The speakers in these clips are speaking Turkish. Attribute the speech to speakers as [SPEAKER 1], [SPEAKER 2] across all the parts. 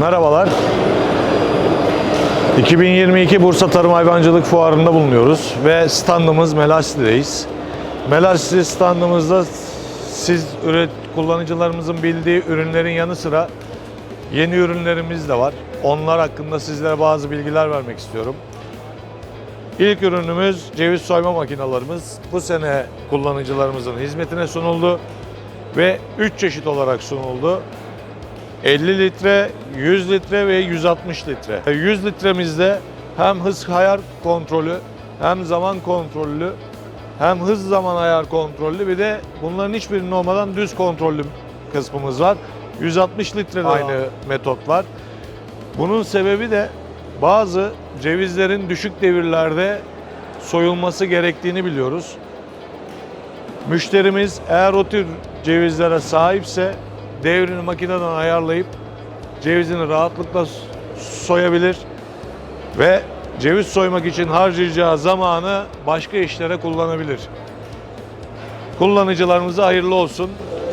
[SPEAKER 1] Merhabalar. 2022 Bursa Tarım Hayvancılık Fuarı'nda bulunuyoruz ve standımız Melaşli'deyiz. Melaşli standımızda siz üret kullanıcılarımızın bildiği ürünlerin yanı sıra yeni ürünlerimiz de var. Onlar hakkında sizlere bazı bilgiler vermek istiyorum. İlk ürünümüz ceviz soyma makinalarımız. Bu sene kullanıcılarımızın hizmetine sunuldu ve 3 çeşit olarak sunuldu. 50 litre, 100 litre ve 160 litre. 100 litremizde hem hız ayar kontrolü, hem zaman kontrollü, hem hız zaman ayar kontrollü bir de bunların hiçbirinin olmadan düz kontrollü kısmımız var. 160 litrede aynı metot var. Bunun sebebi de bazı cevizlerin düşük devirlerde soyulması gerektiğini biliyoruz. Müşterimiz eğer o tür cevizlere sahipse devrini makineden ayarlayıp cevizini rahatlıkla soyabilir ve ceviz soymak için harcayacağı zamanı başka işlere kullanabilir. Kullanıcılarımıza hayırlı olsun.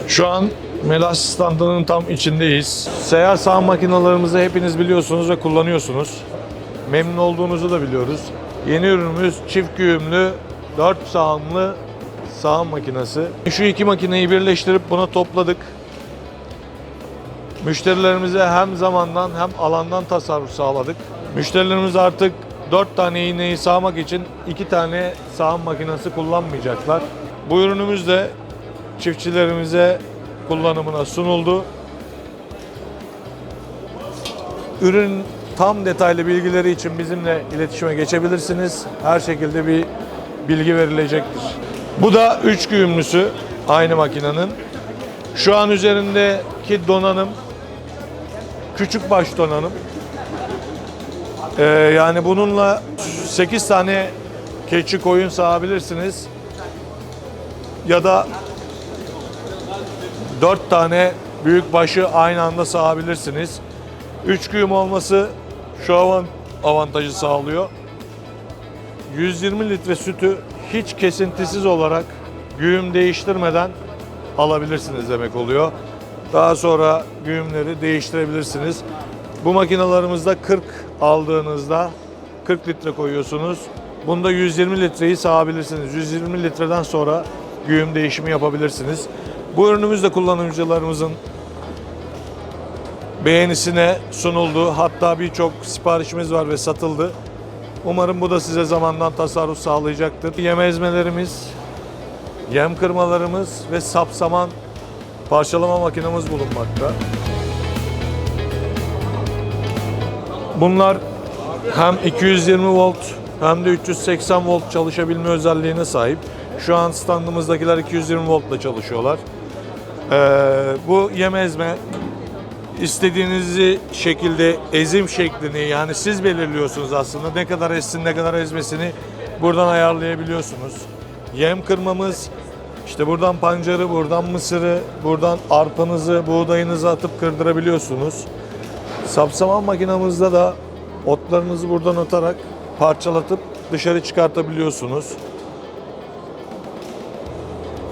[SPEAKER 1] Şu an Melas standının tam içindeyiz. Seyyar sağım makinalarımızı hepiniz biliyorsunuz ve kullanıyorsunuz. Memnun olduğunuzu da biliyoruz. Yeni ürünümüz çift güğümlü 4 sağımlı sağım makinesi. Şu iki makineyi birleştirip buna topladık. Müşterilerimize hem zamandan hem alandan tasarruf sağladık. Müşterilerimiz artık 4 tane iğneyi sağmak için 2 tane sağım makinesi kullanmayacaklar. Bu ürünümüz de çiftçilerimize kullanımına sunuldu. Ürün tam detaylı bilgileri için bizimle iletişime geçebilirsiniz. Her şekilde bir bilgi verilecektir. Bu da 3 güğümlüsü aynı makinenin. Şu an üzerindeki donanım küçük baş donanım. Ee, yani bununla 8 tane keçi koyun sağabilirsiniz. Ya da 4 tane büyük başı aynı anda sağabilirsiniz. 3 güğüm olması şu avant- avantajı sağlıyor. 120 litre sütü hiç kesintisiz olarak güğüm değiştirmeden alabilirsiniz demek oluyor. Daha sonra güğümleri değiştirebilirsiniz. Bu makinalarımızda 40 aldığınızda 40 litre koyuyorsunuz. Bunda 120 litreyi sağabilirsiniz. 120 litreden sonra güğüm değişimi yapabilirsiniz. Bu ürünümüz de kullanıcılarımızın beğenisine sunuldu. Hatta birçok siparişimiz var ve satıldı. Umarım bu da size zamandan tasarruf sağlayacaktır. Yem ezmelerimiz, yem kırmalarımız ve sapsaman parçalama makinemiz bulunmakta. Bunlar hem 220 volt hem de 380 volt çalışabilme özelliğine sahip. Şu an standımızdakiler 220 voltla çalışıyorlar. Ee, bu yem ezme istediğinizi şekilde ezim şeklini yani siz belirliyorsunuz aslında ne kadar ezsin ne kadar ezmesini buradan ayarlayabiliyorsunuz. Yem kırmamız işte buradan pancarı, buradan mısırı, buradan arpanızı, buğdayınızı atıp kırdırabiliyorsunuz. Sapsaman makinamızda da otlarınızı buradan atarak parçalatıp dışarı çıkartabiliyorsunuz.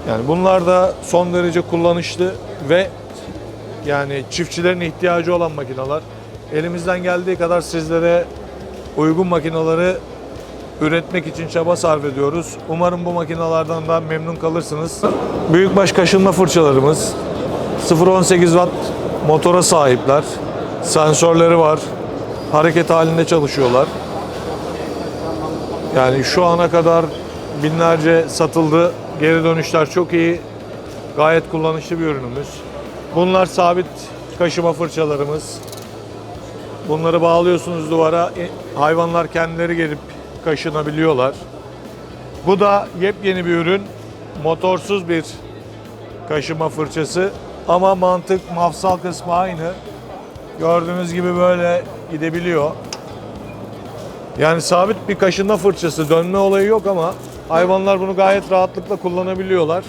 [SPEAKER 1] Yani bunlar da son derece kullanışlı ve yani çiftçilerin ihtiyacı olan makineler. Elimizden geldiği kadar sizlere uygun makinaları üretmek için çaba sarf ediyoruz. Umarım bu makinalardan da memnun kalırsınız. Büyükbaş kaşınma fırçalarımız 0.18 watt motora sahipler. Sensörleri var. Hareket halinde çalışıyorlar. Yani şu ana kadar binlerce satıldı. Geri dönüşler çok iyi. Gayet kullanışlı bir ürünümüz. Bunlar sabit kaşıma fırçalarımız. Bunları bağlıyorsunuz duvara. e, Hayvanlar kendileri gelip kaşınabiliyorlar. Bu da yepyeni bir ürün. Motorsuz bir kaşıma fırçası. Ama mantık, mafsal kısmı aynı. Gördüğünüz gibi böyle gidebiliyor. Yani sabit bir kaşınma fırçası, dönme olayı yok ama hayvanlar bunu gayet rahatlıkla kullanabiliyorlar.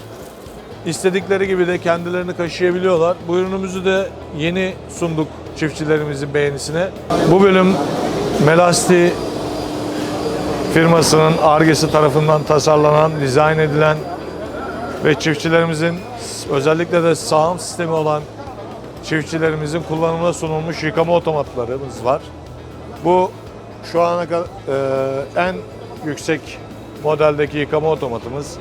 [SPEAKER 1] İstedikleri gibi de kendilerini kaşıyabiliyorlar. Bu ürünümüzü de yeni sunduk çiftçilerimizin beğenisine. Bu bölüm Melasti firmasının Argesi tarafından tasarlanan, dizayn edilen ve çiftçilerimizin özellikle de sağım sistemi olan çiftçilerimizin kullanımına sunulmuş yıkama otomatlarımız var. Bu şu ana kadar e, en yüksek modeldeki yıkama otomatımız.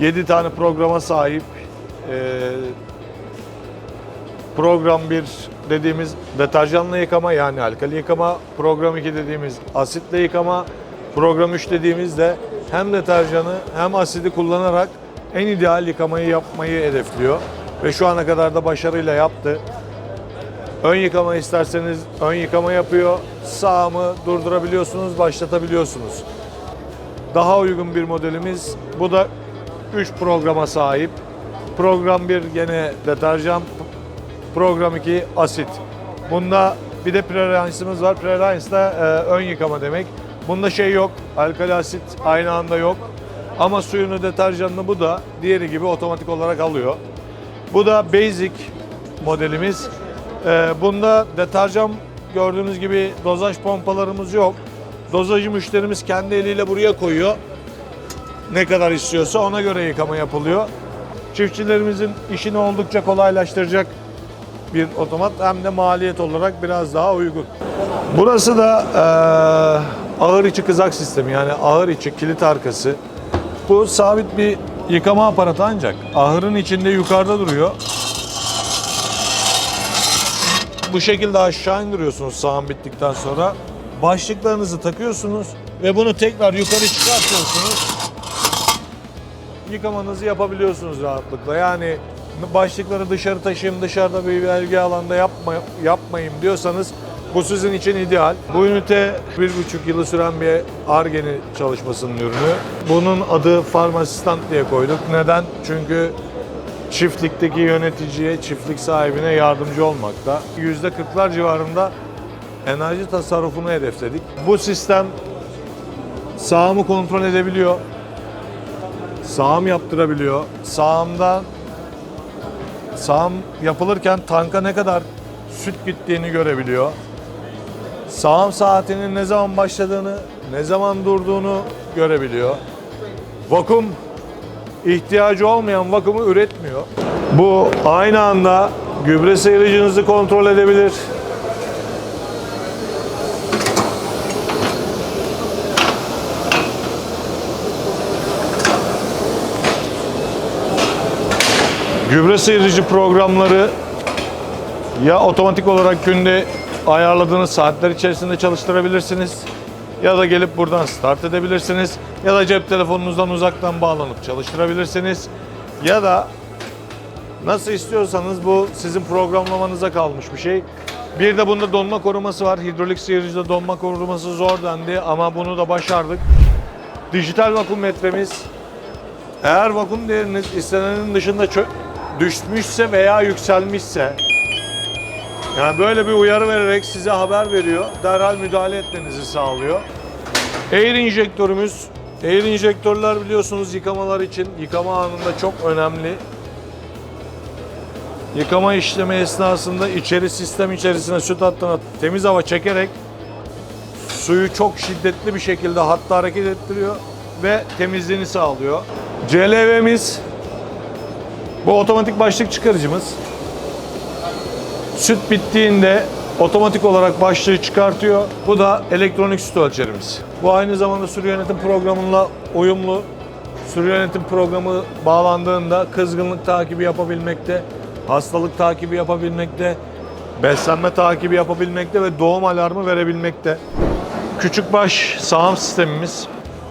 [SPEAKER 1] 7 tane programa sahip. E, program 1 dediğimiz deterjanla yıkama yani alkali yıkama, program 2 dediğimiz asitle yıkama, program 3 dediğimiz de hem deterjanı hem asidi kullanarak en ideal yıkamayı yapmayı hedefliyor ve şu ana kadar da başarıyla yaptı. Ön yıkama isterseniz ön yıkama yapıyor. Sağımı durdurabiliyorsunuz, başlatabiliyorsunuz. Daha uygun bir modelimiz. Bu da 3 programa sahip. Program 1 gene deterjan, program 2 asit. Bunda bir de prereansımız var. Prereans da e, ön yıkama demek. Bunda şey yok. Alkali asit aynı anda yok. Ama suyunu deterjanını bu da diğeri gibi otomatik olarak alıyor. Bu da basic modelimiz. Ee, bunda deterjan gördüğünüz gibi dozaj pompalarımız yok. Dozajı müşterimiz kendi eliyle buraya koyuyor. Ne kadar istiyorsa ona göre yıkama yapılıyor. Çiftçilerimizin işini oldukça kolaylaştıracak bir otomat hem de maliyet olarak biraz daha uygun. Burası da ağır içi kızak sistemi yani ağır içi kilit arkası. Bu sabit bir yıkama aparatı ancak ahırın içinde yukarıda duruyor. Bu şekilde aşağı indiriyorsunuz sağım bittikten sonra. Başlıklarınızı takıyorsunuz ve bunu tekrar yukarı çıkartıyorsunuz. Yıkamanızı yapabiliyorsunuz rahatlıkla. Yani başlıkları dışarı taşıyayım, dışarıda bir belge alanda yapma, yapmayayım diyorsanız bu sizin için ideal. Bu ünite bir buçuk yılı süren bir Arge'nin çalışmasının ürünü. Bunun adı Farmasistant diye koyduk. Neden? Çünkü çiftlikteki yöneticiye, çiftlik sahibine yardımcı olmakta. %40'lar civarında enerji tasarrufunu hedefledik. Bu sistem sağımı kontrol edebiliyor. Sağım yaptırabiliyor. Sağımdan sağım yapılırken tanka ne kadar süt gittiğini görebiliyor. Sağım saatinin ne zaman başladığını, ne zaman durduğunu görebiliyor. Vakum ihtiyacı olmayan vakumu üretmiyor. Bu aynı anda gübre seyircinizi kontrol edebilir. Gübre sıyırıcı programları ya otomatik olarak günde ayarladığınız saatler içerisinde çalıştırabilirsiniz ya da gelip buradan start edebilirsiniz ya da cep telefonunuzdan uzaktan bağlanıp çalıştırabilirsiniz ya da nasıl istiyorsanız bu sizin programlamanıza kalmış bir şey. Bir de bunda donma koruması var. Hidrolik sıyırıcıda donma koruması zor dendi ama bunu da başardık. Dijital vakum metremiz eğer vakum değeriniz istenenin dışında düşmüşse veya yükselmişse yani böyle bir uyarı vererek size haber veriyor. Derhal müdahale etmenizi sağlıyor. Air injektörümüz. Air injektörler biliyorsunuz yıkamalar için yıkama anında çok önemli. Yıkama işlemi esnasında içeri sistem içerisine süt hattına temiz hava çekerek suyu çok şiddetli bir şekilde hatta hareket ettiriyor ve temizliğini sağlıyor. CLV'miz bu otomatik başlık çıkarıcımız. Süt bittiğinde otomatik olarak başlığı çıkartıyor. Bu da elektronik süt ölçerimiz. Bu aynı zamanda sürü yönetim programıyla uyumlu. Sürü yönetim programı bağlandığında kızgınlık takibi yapabilmekte, hastalık takibi yapabilmekte, beslenme takibi yapabilmekte ve doğum alarmı verebilmekte. Küçük baş sağım sistemimiz.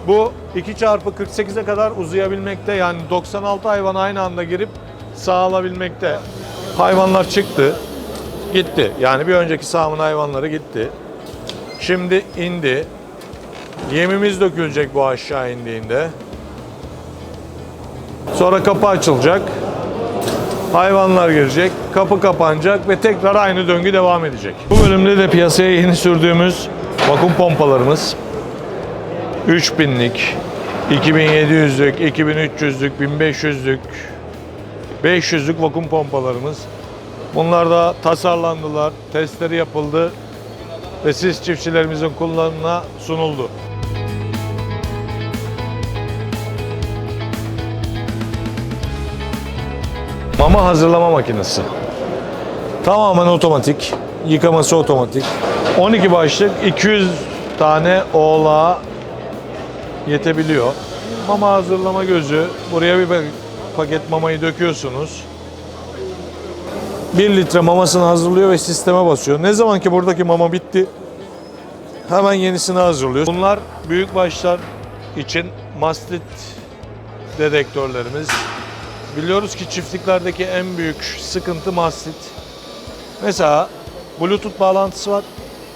[SPEAKER 1] Bu 2 çarpı 48'e kadar uzayabilmekte. Yani 96 hayvan aynı anda girip sağlabilmekte. Hayvanlar çıktı, gitti. Yani bir önceki sağımın hayvanları gitti. Şimdi indi. Yemimiz dökülecek bu aşağı indiğinde. Sonra kapı açılacak. Hayvanlar girecek, kapı kapanacak ve tekrar aynı döngü devam edecek. Bu bölümde de piyasaya yeni sürdüğümüz vakum pompalarımız 3000'lik, 2700'lük, 2300'lük, 1500'lük, 500'lük vakum pompalarımız. Bunlar da tasarlandılar, testleri yapıldı ve siz çiftçilerimizin kullanımına sunuldu. Mama hazırlama makinesi. Tamamen otomatik. Yıkaması otomatik. 12 başlık 200 tane oğlağa yetebiliyor. Mama hazırlama gözü. Buraya bir paket mamayı döküyorsunuz. 1 litre mamasını hazırlıyor ve sisteme basıyor. Ne zaman ki buradaki mama bitti hemen yenisini hazırlıyor. Bunlar büyük başlar için mastit dedektörlerimiz. Biliyoruz ki çiftliklerdeki en büyük sıkıntı mastit. Mesela Bluetooth bağlantısı var.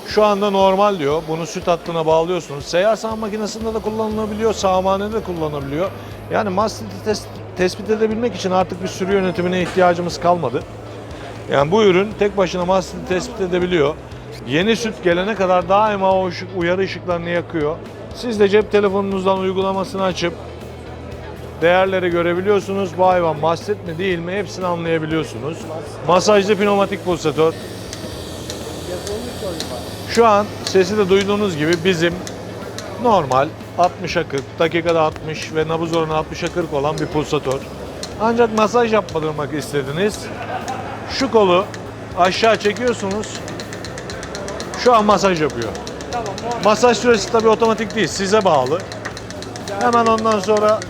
[SPEAKER 1] Şu anda normal diyor. Bunu süt hattına bağlıyorsunuz. Seyyar sağım makinesinde de kullanılabiliyor. Sağımhanede de kullanılabiliyor. Yani mastiti tes- tespit edebilmek için artık bir sürü yönetimine ihtiyacımız kalmadı. Yani bu ürün tek başına mastiti tespit edebiliyor. Yeni süt gelene kadar daima o ışık, uyarı ışıklarını yakıyor. Siz de cep telefonunuzdan uygulamasını açıp değerleri görebiliyorsunuz. Bu hayvan mastit mi değil mi hepsini anlayabiliyorsunuz. Masajlı pneumatik pulsatör. Şu an sesi de duyduğunuz gibi bizim normal 60'a 40, dakikada 60 ve nabız oranı 60'a 40 olan bir pulsatör. Ancak masaj yapmadırmak istediniz. Şu kolu aşağı çekiyorsunuz. Şu an masaj yapıyor. Masaj süresi tabii otomatik değil, size bağlı. Hemen ondan sonra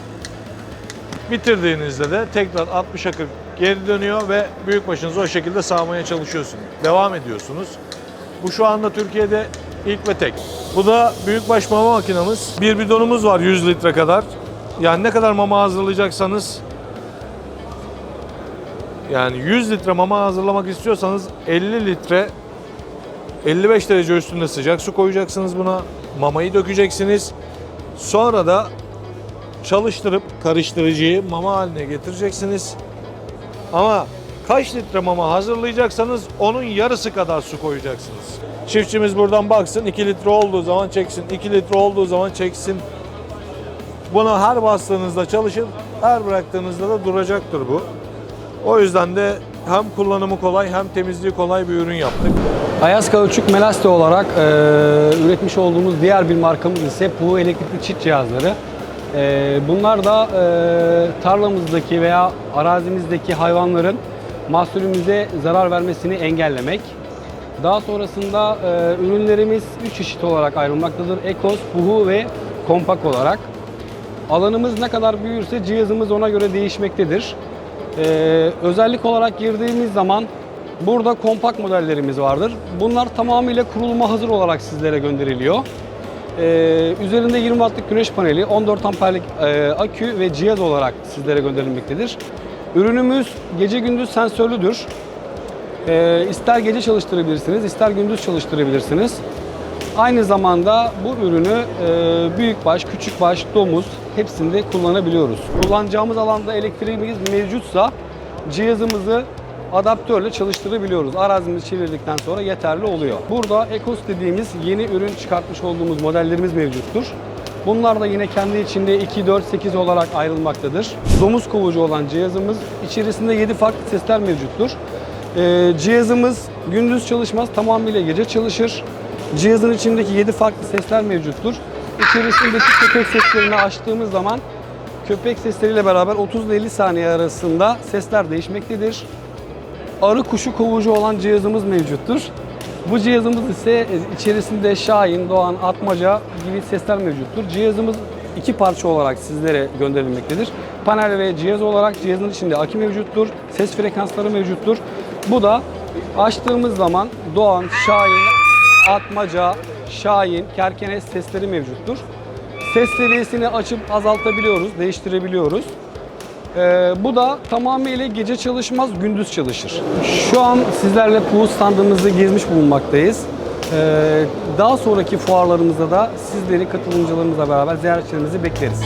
[SPEAKER 1] bitirdiğinizde de tekrar 60'a 40 geri dönüyor ve büyük başınızı o şekilde sağmaya çalışıyorsunuz. Devam ediyorsunuz. Bu şu anda Türkiye'de ilk ve tek. Bu da büyükbaş mama makinamız. Bir bidonumuz var 100 litre kadar. Yani ne kadar mama hazırlayacaksanız yani 100 litre mama hazırlamak istiyorsanız 50 litre 55 derece üstünde sıcak su koyacaksınız buna. Mamayı dökeceksiniz. Sonra da çalıştırıp karıştırıcıyı mama haline getireceksiniz. Ama kaç litre mama hazırlayacaksanız onun yarısı kadar su koyacaksınız. Çiftçimiz buradan baksın 2 litre olduğu zaman çeksin, 2 litre olduğu zaman çeksin. Bunu her bastığınızda çalışır, her bıraktığınızda da duracaktır bu. O yüzden de hem kullanımı kolay hem temizliği kolay bir ürün yaptık.
[SPEAKER 2] Ayaz Kauçuk Melaste olarak e, üretmiş olduğumuz diğer bir markamız ise bu elektrikli çit cihazları. E, bunlar da e, tarlamızdaki veya arazimizdeki hayvanların mahsulümüze zarar vermesini engellemek. Daha sonrasında e, ürünlerimiz 3 çeşit olarak ayrılmaktadır. Ekos, Buhu ve Kompak olarak. Alanımız ne kadar büyürse cihazımız ona göre değişmektedir. Ee, özellik olarak girdiğimiz zaman burada kompakt modellerimiz vardır. Bunlar tamamıyla kuruluma hazır olarak sizlere gönderiliyor. Ee, üzerinde 20 wattlık güneş paneli, 14 amperlik e, akü ve cihaz olarak sizlere gönderilmektedir. Ürünümüz gece gündüz sensörlüdür. Ee, ister gece çalıştırabilirsiniz, ister gündüz çalıştırabilirsiniz. Aynı zamanda bu ürünü e, büyükbaş, küçükbaş, domuz hepsinde kullanabiliyoruz. Kullanacağımız alanda elektriğimiz mevcutsa cihazımızı adaptörle çalıştırabiliyoruz. Arazimizi çevirdikten sonra yeterli oluyor. Burada Ecos dediğimiz yeni ürün çıkartmış olduğumuz modellerimiz mevcuttur. Bunlar da yine kendi içinde 2, 4, 8 olarak ayrılmaktadır. Domuz kovucu olan cihazımız içerisinde 7 farklı sesler mevcuttur. Ee, cihazımız gündüz çalışmaz, tamamıyla gece çalışır. Cihazın içindeki 7 farklı sesler mevcuttur. İçerisindeki köpek seslerini açtığımız zaman köpek sesleriyle beraber 30 ile 50 saniye arasında sesler değişmektedir. Arı kuşu kovucu olan cihazımız mevcuttur. Bu cihazımız ise içerisinde Şahin, Doğan, Atmaca gibi sesler mevcuttur. Cihazımız iki parça olarak sizlere gönderilmektedir. Panel ve cihaz olarak cihazın içinde akü mevcuttur. Ses frekansları mevcuttur. Bu da açtığımız zaman Doğan, Şahin, Atmaca, Şahin, Kerkenes sesleri mevcuttur. Ses seviyesini açıp azaltabiliyoruz, değiştirebiliyoruz. Ee, bu da tamamıyla gece çalışmaz, gündüz çalışır. Şu an sizlerle Puğu standımızı gezmiş bulunmaktayız. Ee, daha sonraki fuarlarımızda da sizleri katılımcılarımızla beraber ziyaretçilerimizi bekleriz.